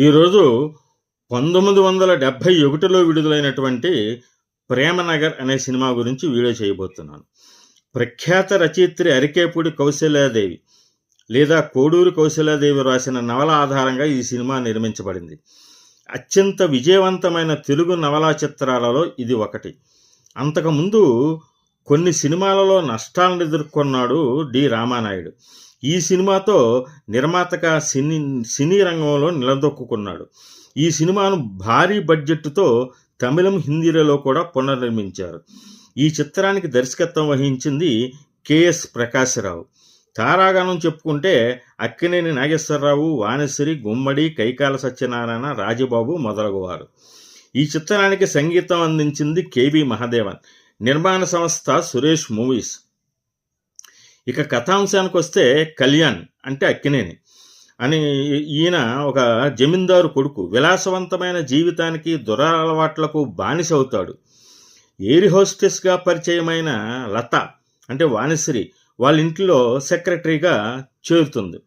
ఈరోజు పంతొమ్మిది వందల డెబ్భై ఒకటిలో విడుదలైనటువంటి ప్రేమనగర్ అనే సినిమా గురించి వీడియో చేయబోతున్నాను. ప్రఖ్యాత రచయిత్రి అరికేపూడి కౌశల్యాదేవి లేదా కోడూరు కౌశల్యాదేవి రాసిన నవల ఆధారంగా ఈ సినిమా నిర్మించబడింది. అత్యంత విజయవంతమైన తెలుగు నవలా చిత్రాలలో ఇది ఒకటి. అంతకుముందు కొన్ని సినిమాలలో నష్టాలను ఎదుర్కొన్నాడు డి రామానాయుడు. ఈ సినిమాతో నిర్మాతగా సినీ సినీ రంగంలో నిలదొక్కున్నాడు ఈ సినిమాను భారీ బడ్జెట్తో తమిళం హిందీలలో కూడా పునర్నిర్మించారు. ఈ చిత్రానికి దర్శకత్వం వహించింది కెఎస్ ప్రకాశరావు. తారాగణం చెప్పుకుంటే అక్కినేని నాగేశ్వరరావు వాణిశ్రీ గుమ్మడి కైకాల సత్యనారాయణ రాజబాబు మొదలగువారు. ఈ చిత్రానికి సంగీతం అందించింది కేవి మహాదేవన్. నిర్మాణ సంస్థ సురేష్ మూవీస్. ఇక కథాంశానికి వస్తే కళ్యాణ్ అంటే అక్కినేని అని ఈయన ఒక జమీందారు కొడుకు విలాసవంతమైన జీవితానికి దురలవాట్లకు బానిస అవుతాడు. ఎయిర్ హోస్టెస్గా పరిచయమైన లత అంటే వాణిశ్రీ వాళ్ళ ఇంట్లో సెక్రటరీగా చేరుతుంది.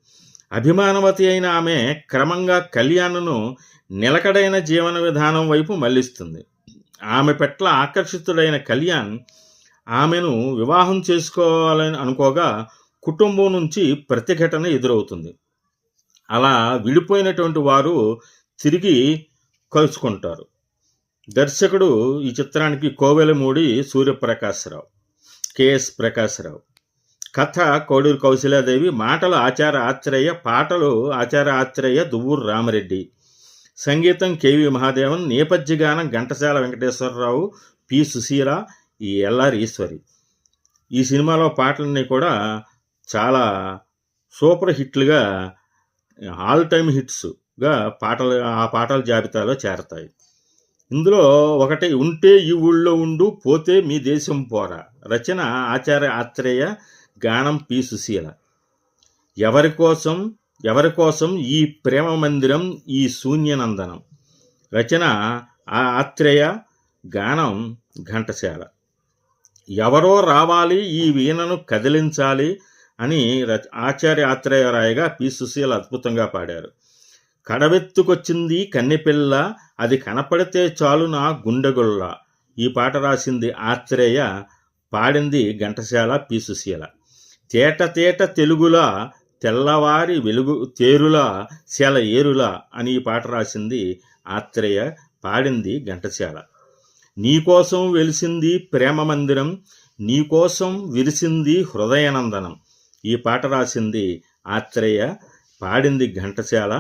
అభిమానవతి అయిన ఆమె క్రమంగా కళ్యాణ్ను నిలకడైన జీవన విధానం వైపు మళ్ళిస్తుంది ఆమె పట్ల ఆకర్షితుడైన కళ్యాణ్ ఆమెను వివాహం చేసుకోవాలని అనుకోగా కుటుంబం నుంచి ప్రతిఘటన ఎదురవుతుంది. అలా విడిపోయినటువంటి వారు తిరిగి కలుసుకుంటారు. దర్శకుడు ఈ చిత్రానికి కోవెలమూడి సూర్యప్రకాశ్రావు కెఎస్ ప్రకాశ్రావు. కథ కోడూరు కౌశల్యాదేవి మాటలు ఆచార ఆత్రేయ పాటలు ఆచార ఆత్రేయ దువ్వూరు రామరెడ్డి. సంగీతం కేవి మహాదేవన్ నేపథ్య గానం ఘంటసాల వెంకటేశ్వరరావు పి సుశీల ఈ ఎల్ఆర్ ఈశ్వరి. ఈ సినిమాలో పాటలన్నీ కూడా చాలా సూపర్ హిట్లుగా ఆల్ టైమ్ హిట్స్గా పాటలు ఆ పాటల జాబితాలో చేరతాయి. ఇందులో ఒకటి ఉంటే ఈ ఊళ్ళో ఉండు పోతే మీ దేశం పోరా రచన ఆచార్య ఆత్రేయ గానం పి. సుశీల. ఎవరి కోసం ఎవరి కోసం ఈ ప్రేమ మందిరం ఈ శూన్యనందనం? రచన ఆ ఆత్రేయ గానం ఘంటశాల ఎవరో రావాలి ఈ వీణను కదిలించాలి అని రచ ఆచార్య ఆత్రేయరాయగా పి. సుశీల అద్భుతంగా పాడారు. కడవెత్తుకొచ్చింది కన్నెపిల్ల అది కనపడితే చాలు నా గుండెగొల్ల ఈ పాట రాసింది ఆత్రేయ పాడింది ఘంటశాల పి. సుశీల. తేట తేట తెలుగులా తెల్లవారి వెలుగు తేరులా శల ఏరులా అని ఈ పాట రాసింది ఆత్రేయ పాడింది ఘంటశాల నీకోసం వెలిసింది ప్రేమ మందిరం నీకోసం విరిసింది హృదయనందనం ఈ పాట రాసింది ఆత్రేయ పాడింది ఘంటశాల